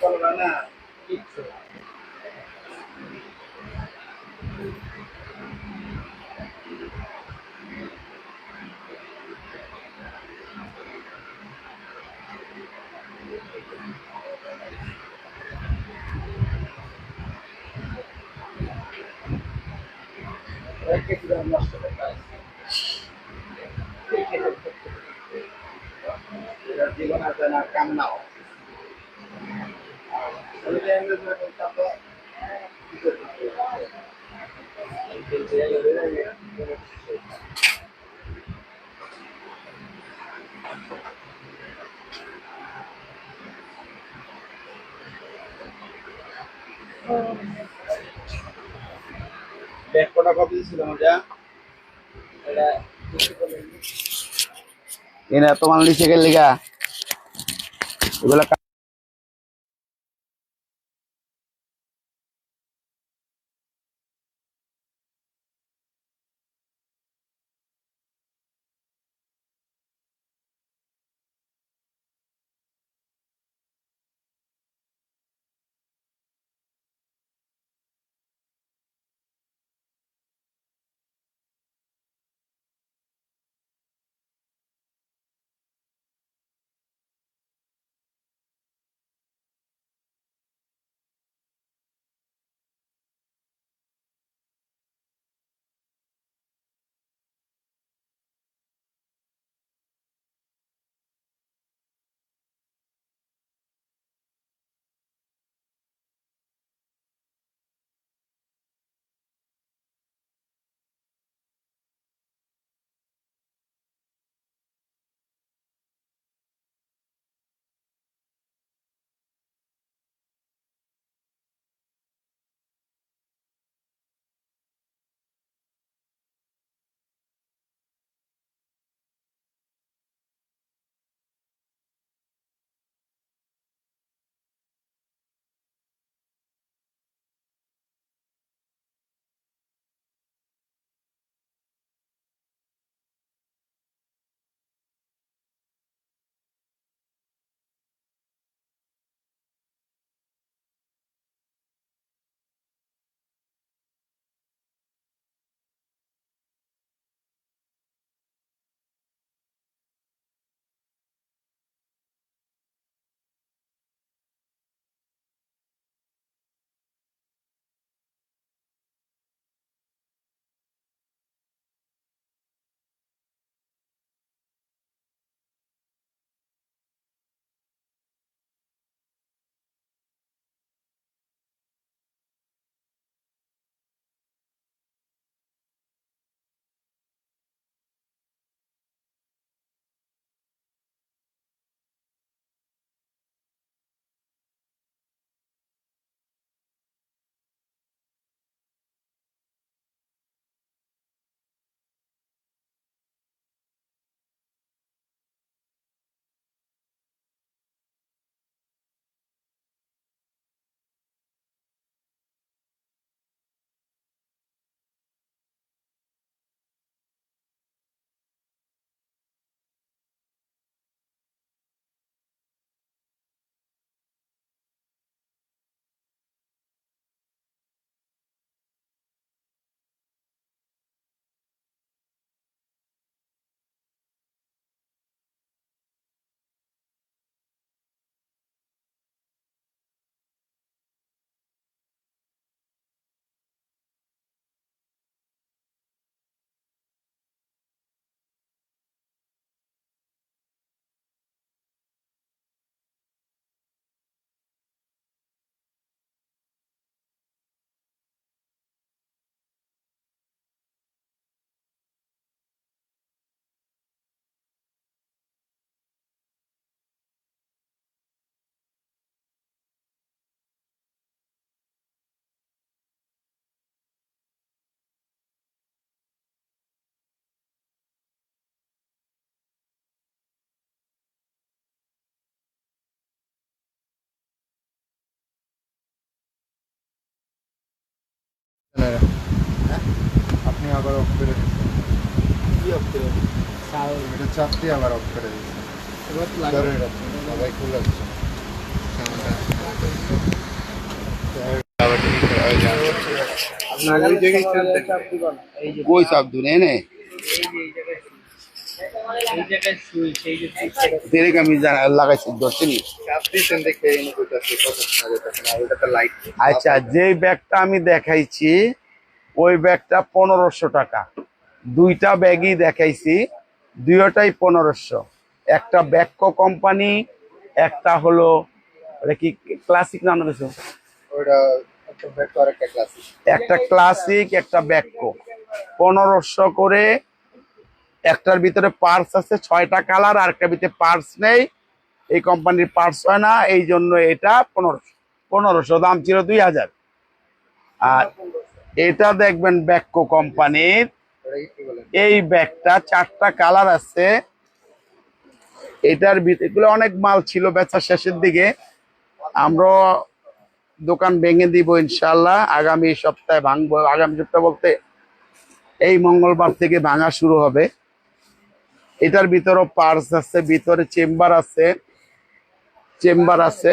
চলবে না জীবন আছে না কাম নাও ব্যাগ কটা কপি ছিল মজা এনা তোমার লিখে গেল লিগা এগুলা কা- আপনি আবার অফ করে দিচ্ছেন কি অফ করে এটা চাপ দিয়ে আবার অফ করে দিচ্ছেন এবার তো ধরে সবাই খুলে যাচ্ছে আপনার ওই জায়গায় কই চাপ দু নে নে তেরে আমি জানা লাগাইছি ধরছি নি চাপ দিচ্ছেন এই নিয়ে করতেছে কত টাকা যেতেছে না ওটা আচ্ছা যে ব্যাগটা আমি দেখাইছি ওই ব্যাগটা পনেরোশো টাকা। দুইটা ব্যাগই দেখাইছি দুইটাই পনেরোশো। একটা ব্যাকো কোম্পানি একটা হলো কি ক্লাসিক নাম রয়েছে একটা ক্লাসিক একটা ব্যাকো পনেরোশো করে একটার ভিতরে পার্স আছে, ছয়টা কালার আর একটা ভিতরে পার্স নেই। এই কোম্পানির পার্স হয় না, এই জন্য এটা পনেরোশো। পনেরোশো, দাম ছিল দুই হাজার। আর এটা দেখবেন ব্যাকো কোম্পানির এই ব্যাগটা চারটা কালার আছে। এটার ভিতরে অনেক মাল ছিল বেচা শেষের দিকে। আমরা দোকান ভেঙে দিব ইনশাল্লাহ আগামী সপ্তাহে ভাঙবো। আগামী সপ্তাহ বলতে এই মঙ্গলবার থেকে ভাঙা শুরু হবে। এটার ভিতরে পার্স আছে, ভিতরে চেম্বার আছে চেম্বার আছে।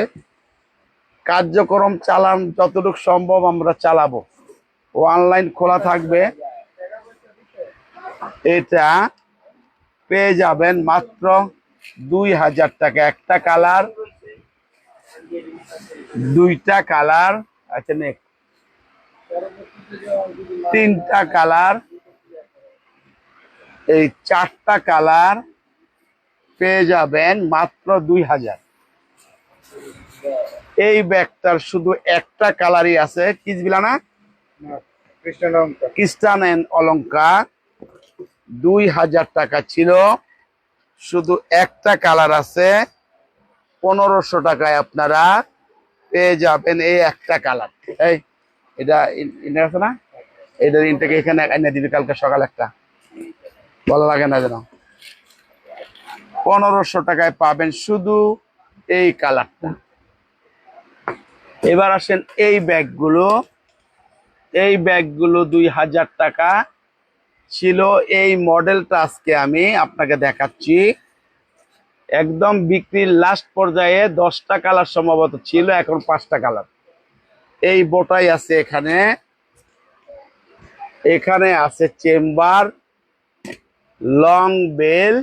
কার্যক্রম চালান যতটুকু সম্ভব আমরা চালাবো। অনলাইন খোলা থাকবে। এটা পেয়ে যাবেন মাত্র দুই হাজার টাকা। একটা কালার দুইটা কালার আচ্ছা নেক্সট তিনটা কালার এই চারটা কালার পেয়ে যাবেন মাত্র দুই হাজার। এই ব্যাগটার শুধু একটা কালারই আছে। কিসবিলা না খ্রিস্টান অঙ্ক অলঙ্কার দুই হাজার টাকা ছিল। শুধু একটা কালার আছে। পনেরোশো টাকায় আপনারা পেয়ে যাবেন এই একটা কালার। এই এটা আছে না? এটা ইনটাকে এখানে এনে দিবি কালকে সকাল একটা। ভালো লাগে না যেন। পনেরোশো টাকায় পাবেন শুধু এই কালারটা। এবার আসেন এই ব্যাগগুলো। এই ব্যাগগুলো দুই হাজার টাকা ছিল এই মডেলটা আজকে আমি আপনাকে দেখাচ্ছি। একদম বিক্রির লাস্ট পর্যায়ে দশটা কালার সম্ভবত ছিল, এখন পাঁচটা কালার। এই বোটাই আছে এখানে। এখানে আছে চেম্বার লং বেল।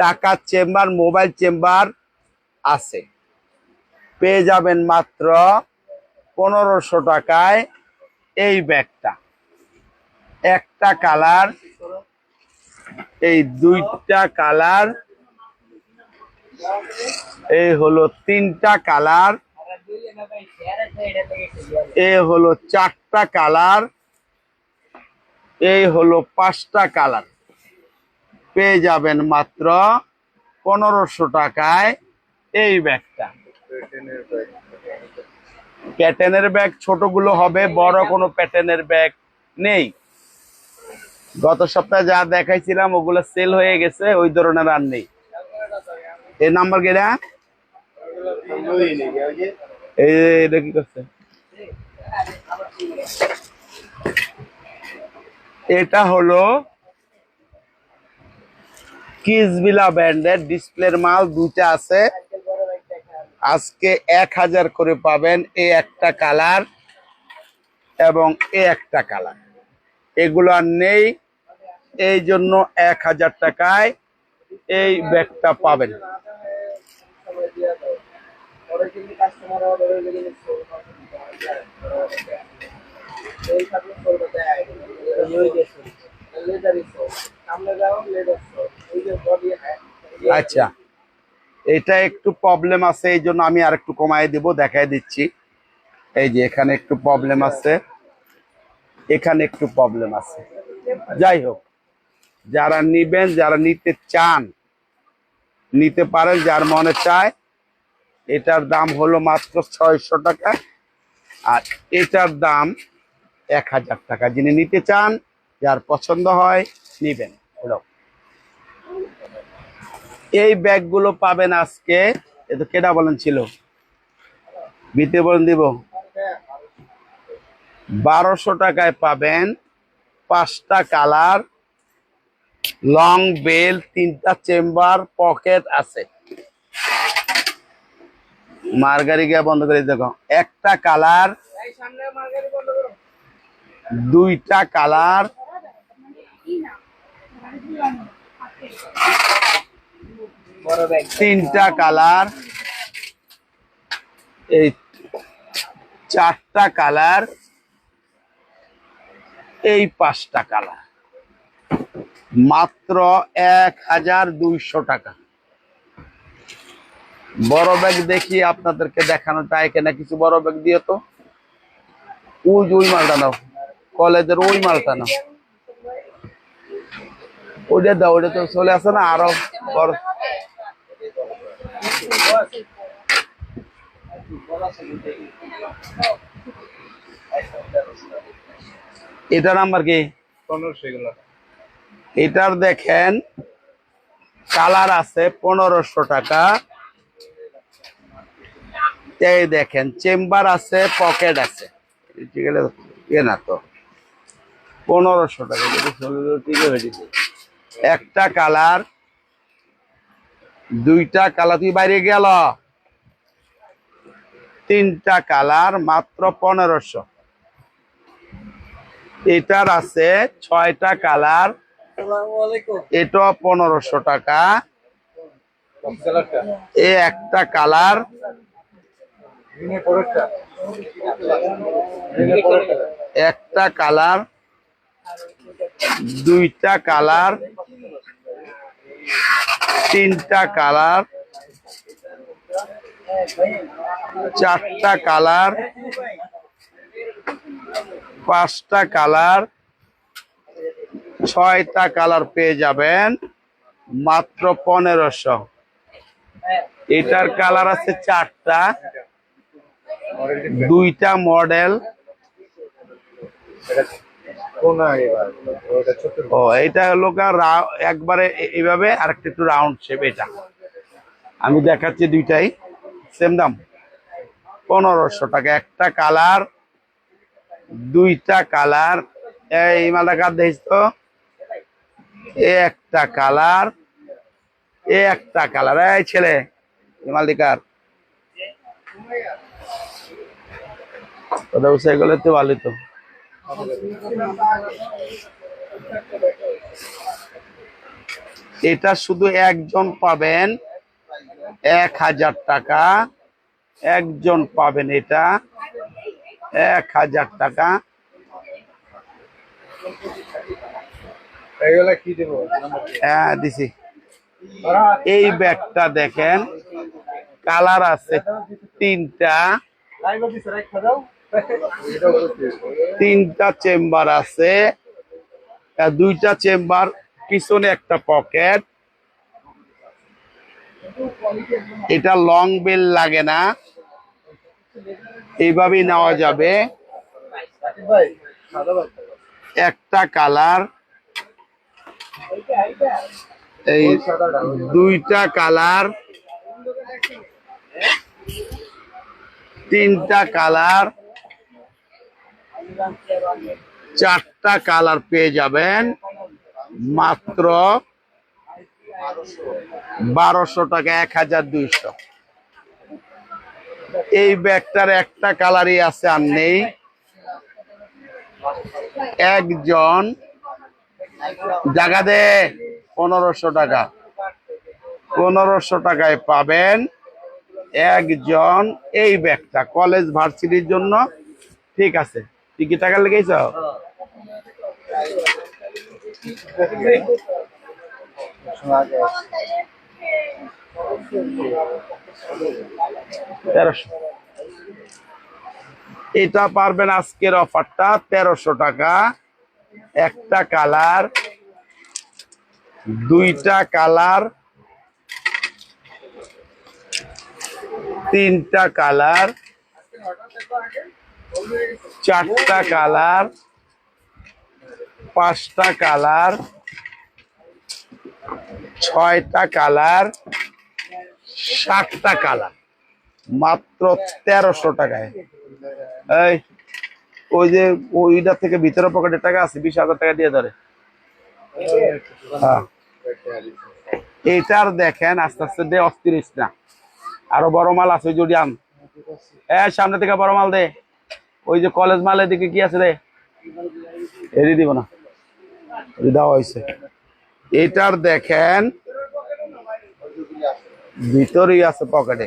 টাকার চেম্বার, মোবাইল চেম্বার আছে। পেয়ে যাবেন মাত্র পনেরোশো টাকায় এই ব্যাগটা। একটা কালার, এই দুইটা কালার, এই হলো তিনটা কালার। এ হলো চারটা কালার এই হলো পাঁচটা কালার। পেয়ে যাবেন মাত্র পনেরোশো টাকায় এই ব্যাগটা। প্যাটার্নের ব্যাগ ছোটগুলো হবে, বড় কোনো প্যাটার্নের ব্যাগ নেই। গত সপ্তাহে যা দেখাইছিলাম, ওগুলো সেল হয়ে গেছে, ওই ধরনের আর নেই। এই নাম্বার কেটা এই এটা কি করছে। এটা হলো কিসবিলা ব্র্যান্ডের ডিসপ্লের মাল, দুইটা আছে। আজকে এক হাজার করে পাবেন এই একটা কালার এবং এ একটা কালার। এগুলো আর নেই, এই জন্য এক হাজার টাকায় এই ব্যাগটা পাবেন। আচ্ছা। এটা একটু প্রবলেম আছে এই জন্য আমি আর একটু কমায় দিব দেখাই দিচ্ছি। এই যে এখানে একটু প্রবলেম আছে। এখানে একটু প্রবলেম আছে। যাই হোক যারা নিবেন যারা নিতে চান নিতে পারেন যার মনে চায় এটার দাম হলো মাত্র ছয়শো টাকা আর এটার দাম এক হাজার টাকা। যিনি নিতে চান, যার পছন্দ হয়, নিবেন। এই ব্যাগগুলো পাবেন আজকে, এ তো কেডা বলেন ছিল? বিতে বলেন দিব? বারোশো টাকায় পাবেন পাঁচটা কালার, লং বেল তিনটা চেম্বার, পকেট আছে। মার্গারি গিয়া বন্ধ করে দেখো। একটা কালার, দুইটা কালার। তিনটা কালার। এই চারটা কালার। এই পাঁচটা কালার। মাত্র এক হাজার দুইশো টাকা। বড় ব্যাগ দেখি আপনাদেরকে দেখানো যায় কিনা কিছু বড় ব্যাগ দিয়ে তো। ওই ওই মালটা নাও কলেজের ওই মালটা নাও। ওইটা দাও ওইটা তো চলে আসে না আরও বড়। এটা নাম্বার কি? এটার দেখেন কালার আছে পনেরোশো টাকা। এই দেখেন চেম্বার আছে পকেট আছে। ঠিক আছে এ না তো। পনেরোশো টাকা। একটা কালার দুইটা কালার তুই বাইরে গেল। তিনটা কালার মাত্র পনেরোশো। এটার আছে ছয়টা কালার। এটা পনেরোশো টাকা। এ একটা কালার একটা কালার, দুইটা কালার, তিনটা কালার, চারটা কালার, পাঁচটা কালার, ছয়টা কালার পেয়ে যাবেন মাত্র পনেরোশো। এটার কালার আছে চারটা। দুইটা মডেল। ও এটা হলো একবারে এইভাবে আর একটু রাউন্ড শেপ এটা। আমি দেখাচ্ছি দুইটাই। সেম দাম। পনেরোশো টাকা। একটা কালার দুইটা কালার। এই মালটা কার দেখিস তো? এ একটা কালার একটা কালার। এই ছেলে এই মালদিকার কথা বসে গেলে তো ভালো তো। এটা শুধু একজন পাবেন এক হাজার টাকা। একজন পাবেন এটা এক হাজার টাকা? হ্যাঁ দিছি। এই ব্যাগটা দেখেন। কালার আছে তিনটা। তিনটা চেম্বার আছে। দুইটা চেম্বার, পিছনে একটা পকেট। এটা লং বেল লাগে না। এইভাবেই নেওয়া যাবে। একটা কালার। এই দুইটা কালার। তিনটা কালার। চারটা কালার পেয়ে যাবেন। মাত্র বারোশো টাকা, এক হাজার দুইশো। এই ব্যাগটার একটা কালারই আছে আর নেই। একজন জায়গা দে, পনেরোশো টাকা। পনেরোশো টাকায় পাবেন একজন এই ব্যাগটা, কলেজ ভার্সিটির জন্য। ঠিক আছে। তুই টাকা লেগেছ তেরোশো। এটা পারবেন আজকের অফারটা, তেরোশো টাকা। একটা কালার, দুইটা কালার, তিনটা কালার চারটা কালার, পাঁচটা কালার, ছয়টা কালার, সাতটা কালার। মাত্র তেরোশো টাকায়। এই, ওই যে ওইটা থেকে ভিতরে পকেটে টাকা আছে, বিশ হাজার টাকা দিয়ে ধরে। হ্যাঁ। এইটার দেখেন, আস্তে আস্তে দে, অস্থির না আরও বড় মাল আছে, যদি আন। এ, সামনে থেকে বড় মাল দে। ওই যে কলেজ মালের দিকে কি আছে রে? এড়িয়ে দিব না। দেওয়া হয়েছে। এটার দেখেন, ভিতরেই আছে পকেটে।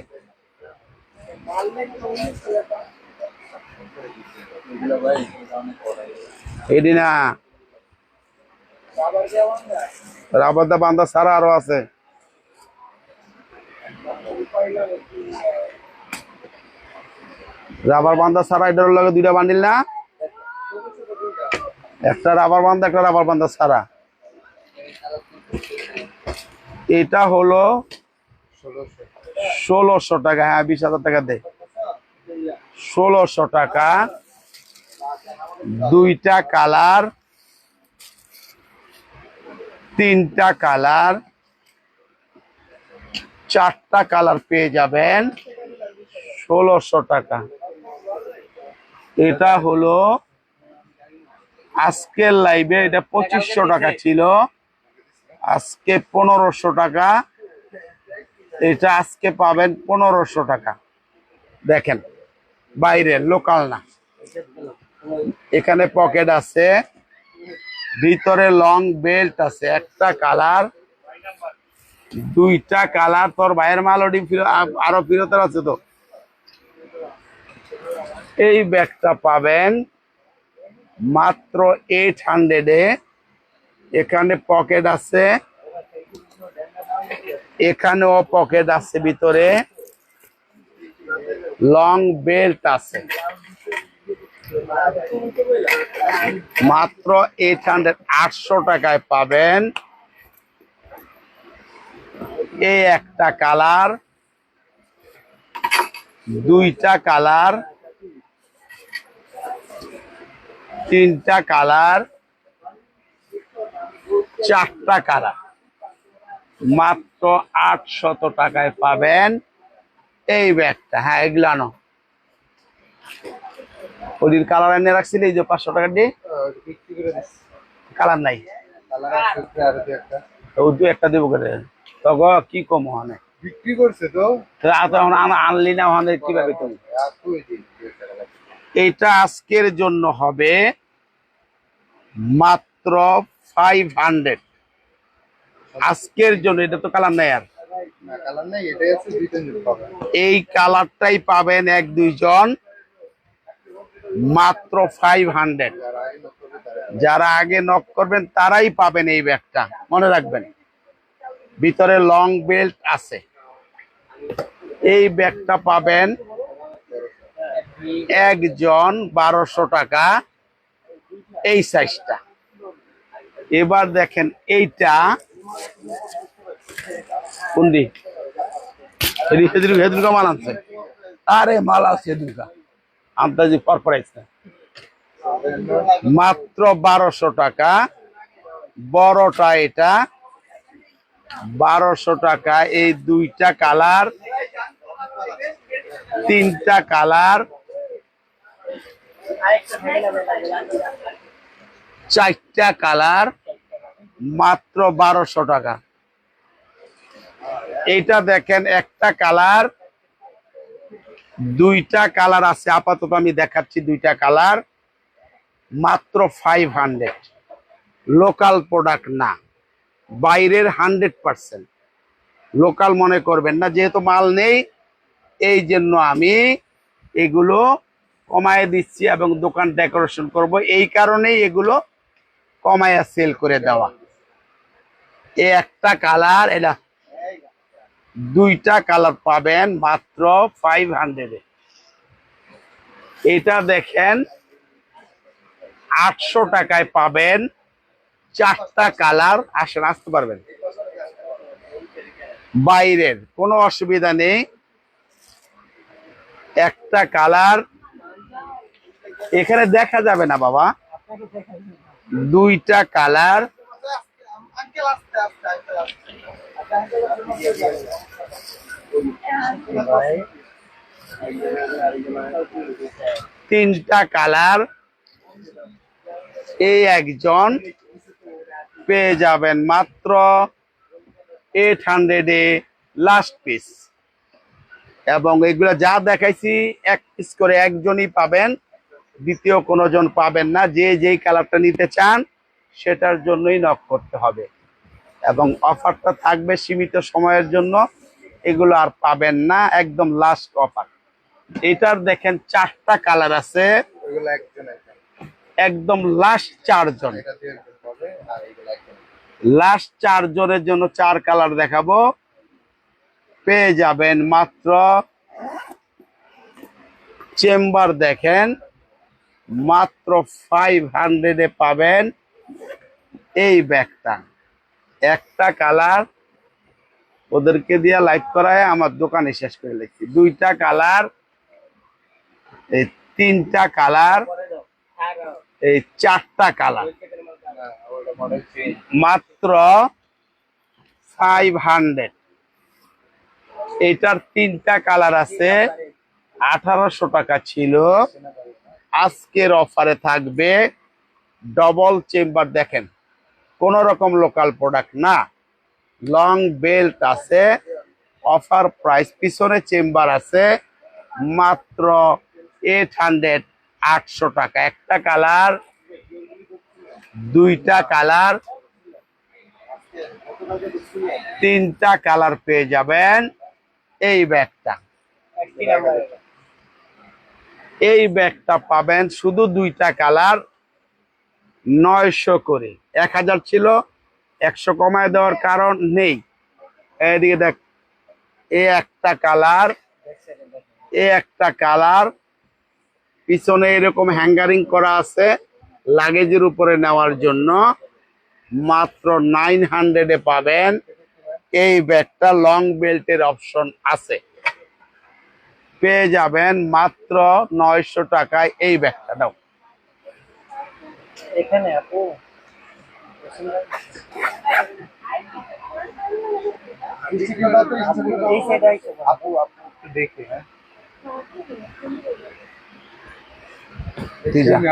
এডি না। রাবার দা সারা আরও আছে। রাবার বান্দা সারা এটার লাগে দুইটা বান্ডিল না? একটা রাবার বান্দা একটা রাবার বান্দা সারা এটা হলো ষোলোশো টাকা হ্যাঁ বিশ হাজার টাকা দে। ষোলোশো টাকা। দুইটা কালার। তিনটা কালার। চারটা কালার পেয়ে যাবেন। ষোলোশো টাকা। এটা হলো আজকের লাইভে এটা পঁচিশশো টাকা ছিল। আজকে পনেরোশো টাকা। এটা আজকে পাবেন পনেরোশো টাকা। দেখেন বাইরের লোকাল না। এখানে পকেট আছে। ভিতরে লং বেল্ট আছে। একটা কালার দুইটা কালার তোর ভাইয়ের মাল ওটি আরও ফিরতের আছে তো। এই ব্যাগটা পাবেন মাত্র এইট হান্ড্রেডে এখানে পকেট আছে। এখানেও পকেট আছে ভিতরে। লং বেল্ট আছে। মাত্র এইট হান্ড্রেড আটশো টাকায় পাবেন। এই একটা কালার। দুইটা কালার। তিনটা কালার চারটা কালার। মাত্র আটশত টাকায় পাবেন এই ব্যাগটা। হ্যাঁ এগুলো আনো ওদিন কালার এনে রাখছিলি এই যে পাঁচশো টাকা দিয়ে। কালার নাই। দু একটা ও দু একটা দেবো করে। তো কি কম হনে বিক্রি করছে তো? এখন আনলি না হনে কীভাবে তুমি? এইটা আজকের জন্য হবে মাত্র ফাইভ হান্ড্রেড আজকের জন্য এটা তো কালার নেই আর। এই কালারটাই পাবেন এক দুইজন। মাত্র ফাইভ হান্ড্রেড যারা আগে লোক যারা আগে নক করবেন তারাই পাবেন এই ব্যাগটা। মনে রাখবেন। ভিতরে লং বেল্ট আছে। এই ব্যাগটা পাবেন একজন বারোশো টাকা এই সাইজটা এবার দেখেন এইটা কোনটি? হেদুকা মাল আনছে। আরে, মাল আছে হেদুকা আন্তাজি পর মাত্র বারোশো টাকা। বড়টা এটা। বারোশো টাকা। এই দুইটা কালার। তিনটা কালার। চারটা কালার মাত্র বারোশো টাকা। এইটা দেখেন, একটা কালার, দুইটা কালার আছে। আপাতত আমি দেখাচ্ছি দুইটা কালার, মাত্র ফাইভ হান্ড্রেড লোকাল প্রোডাক্ট না, বাইরের হান্ড্রেড পার্সেন্ট লোকাল মনে করবেন না, যেহেতু মাল নেই, এই জন্য আমি এগুলো কমায় দিচ্ছি এবং দোকান ডেকোরেশন করব। এই কারণেই এগুলো কমায়া সেল করে দেওয়া। এই একটা কালার, এটা দুইটা কালার পাবেন মাত্র ফাইভ হান্ড্রেডে এটা দেখেন, আটশো টাকায় পাবেন চারটা কালার। আসেন, আসতে পারবেন। বাইরের কোনো অসুবিধা নেই। একটা কালার এখানে দেখা যাবে না, বাবা। দুইটা কালার। তিনটা কালার। এই একজন পেয়ে যাবেন মাত্র এইট হান্ড্রেডে লাস্ট পিস এবং এগুলো যা দেখাইছি, এক পিস করে একজনই পাবেন। দ্বিতীয় কোনো জন পাবেন না যে যেই কালারটা নিতে চান সেটার জন্যই নক করতে হবে। এবং অফারটা থাকবে সীমিত সময়ের জন্য এগুলো আর পাবেন না একদম লাস্ট অফার এটার দেখেন চারটা কালার আছে। একদম লাস্ট চারজন। লাস্ট চারজনের জন্য চার কালার দেখাবো। পেয়ে যাবেন মাত্র চেম্বার দেখেন। মাত্র ফাইভ হান্ড্রেডে পাবেন এই ব্যাগটা। একটা কালার ওদেরকে দিয়ে লাইট করায়, আমার দোকানে শেষ করে লিখছি দুইটা কালার, এই তিনটা কালার, এই চারটা কালার। মাত্র ফাইভ হান্ড্রেড এটার তিনটা কালার আছে, আঠারোশো টাকা ছিল। আজকের অফারে থাকবে ডবল চেম্বার দেখেন। কোন রকম লোকাল প্রোডাক্ট না। লং বেল্ট আছে অফার প্রাইস পিছনে চেম্বার আছে, মাত্র এইট হান্ড্রেড আটশো টাকা। একটা কালার দুইটা কালার তিনটা কালার পেয়ে যাবেন এই ব্যাগটা। এই ব্যাগটা পাবেন শুধু দুইটা কালার, নয়শো করে। এক হাজার ছিল, একশো কমায় দেওয়ার কারণ নেই। এদিকে দেখ, এ একটা কালার, এ একটা কালার, পিছনে এরকম হ্যাঙ্গারিং করা আছে লাগেজের উপরে নেওয়ার জন্য। মাত্র নাইন হান্ড্রেডে পাবেন। এই ব্যাগটা লং বেল্টের অপশন আছে। পেয়ে যাবেন মাত্র নয়শো টাকায় এই ব্যাগটা দাও। এখানে আপু। এই সাইডে আইসো। আপু আপু একটু দেখে হ্যাঁ।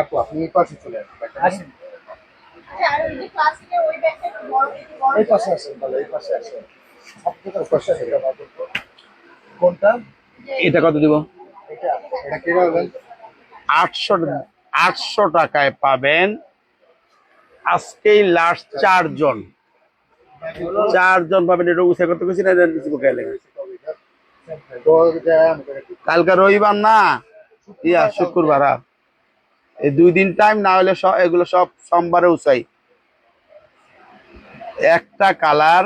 আপু আপনি এই পাশে চলে আসেন। আর ওই যে ক্লাসিকের ওই ব্যাগটা একটু বড় একটু বড় এই পাশে আসেন। এই পাশে আসেন। সব থেকে কোনটা? এটা কত দিব? আটশো আটশো টাকায় পাবেন আজকেই লাস্ট চারজন। চারজন পাবেন, এটা উঠে করতে গেছি না কালকে রবিবার না? ইয়া, শুক্রবার হ্যাঁ। এই দুই দিন টাইম না হলে এগুলো সব সোমবারে উচাই একটা কালার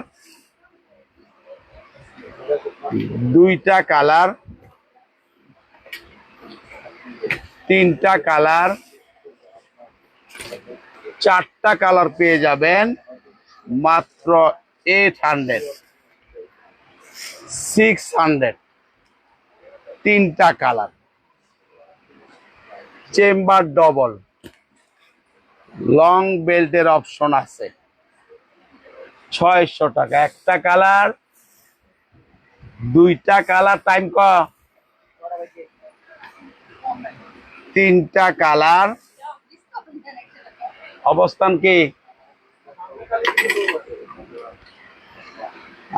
দুইটা কালার তিনটা কালার, চারটা কালার পেয়ে যাবেন, মাত্র এইট হান্ড্রেড সিক্স হান্ড্রেড তিনটা কালার। চেম্বার ডবল লং বেল্টের অপশন আছে। ছয়শো টাকা, একটা কালার, দুইটা কালার টাইম ক তিনটা কালার। অবস্থান কি?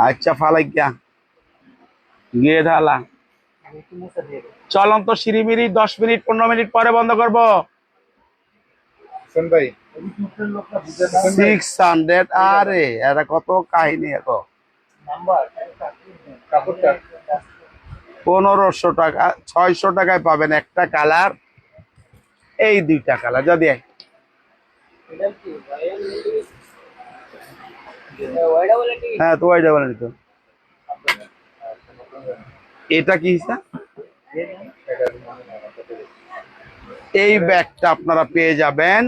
আচ্ছা ফালাই গিয়া ঢালা। দেন। চলন্ত সিঁড়িমিরি দশ মিনিট পনেরো মিনিট পরে বন্ধ করব। ভাই। সিক্স হান্ড্রেড আরে এটা কত কাহিনী এখন পনেরোশো টাকা ছয়শো টাকায় পাবেন একটা কালার। এই দুইটা কালার, যদি হ্যাঁ তো ওইটা বলেন তো এটা কি হিসাব এই ব্যাগটা আপনারা পেয়ে যাবেন।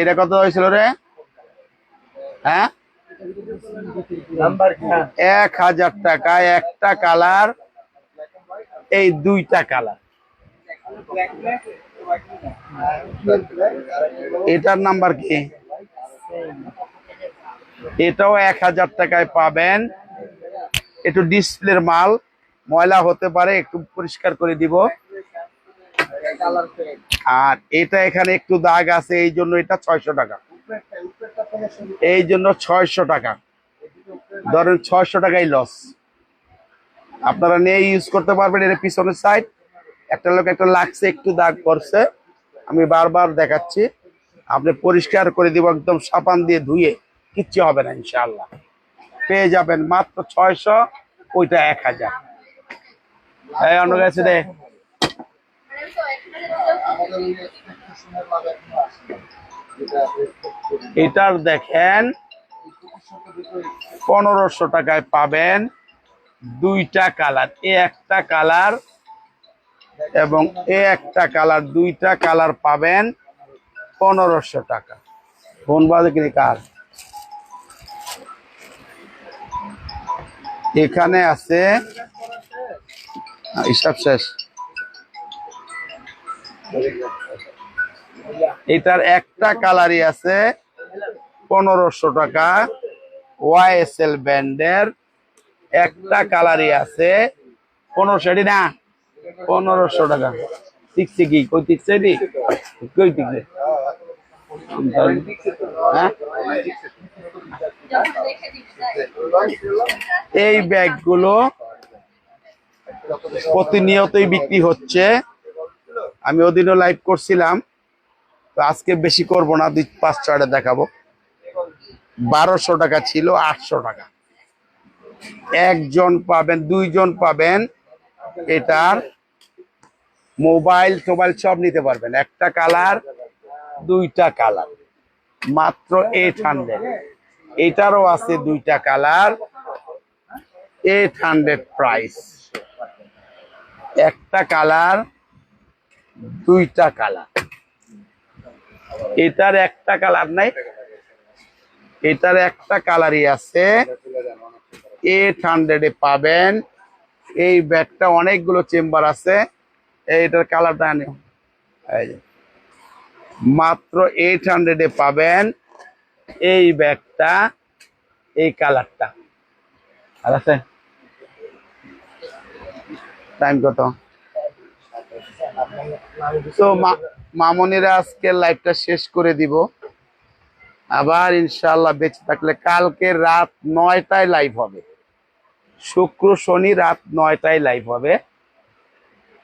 এটা কত হয়েছিল রে? হ্যাঁ? এক হাজার টাকায় একটা কালার, এই দুইটা কালার। এটার নাম্বার কি? এটাও এক হাজার টাকায় পাবেন। একটু ডিসপ্লের মাল, ময়লা হতে পারে, একটু পরিষ্কার করে দিব। আর এটা এখানে একটু দাগ আছে, এই জন্য এটা ছয়শো টাকা। এই জন্য ছয়শো টাকা। ধরেন ছয়শো টাকাই লস আপনারা নিয়ে ইউজ করতে পারবেন, এর পিছনের সাইড একটা লোক একটা লাগছে, একটু দাগ করছে আমি বারবার দেখাচ্ছি, আপনি পরিষ্কার করে দিব, একদম সাবান দিয়ে ধুয়ে কিচ্ছু হবে না, ইনশাআল্লাহ। পেয়ে যাবেন মাত্র ছয়শো, ওইটা এক হাজার। অন্য গেছে রে। এটার দেখেন, পনেরোশো টাকায় পাবেন দুইটা কালার। এ একটা কালার এবং এ একটা কালার, দুইটা কালার পাবেন পনেরোশো টাকা। ফোন বাজে কিনে কার? এখানে আছে হিসাব শেষ। এটার একটা কালারই আছে পনেরোশো টাকা, ওয়াইএসএল ব্যান্ডের একটা কালারই আছে পনেরোশো না। পনেরোশো টাকা। টিকছে কি? কই টিকছে এটি কই টিকছে হ্যাঁ? দিচ্ছে এই ব্যাগগুলো প্রতিনিয়তই বিক্রি হচ্ছে। আমি ওদিনও লাইভ করছিলাম। তো আজকে বেশি করব না, দুই পাঁচ ছয়টা দেখাবো। বারোশো টাকা ছিল, আটশো টাকা। একজন পাবেন, দুইজন পাবেন, এটার মোবাইল টোবাইল সব নিতে পারবেন। একটা কালার, দুইটা কালার। মাত্র এইট হান্ড্রেড এটারও আছে দুইটা কালার এইট হান্ড্রেড প্রাইস একটা কালার, দুইটা কালার। এটার একটা কালার নাই। এটার একটা কালারই আছে। এইট হান্ড্রেডে পাবেন। এই ব্যাগটা অনেকগুলো চেম্বার আছে। এইটার কালারটা আনি। এই যে। মাত্র এইট হান্ড্রেডে পাবেন এই ব্যাগটা, এই কালারটা। আর আছে? টাইম কত? তো মামনিরা আজকে লাইভটা শেষ করে দিব। আবার ইনশাল্লাহ বেঁচে থাকলে কালকে রাত নয়টায় লাইভ হবে। শুক্র, শনি রাত নয়টায় লাইভ হবে।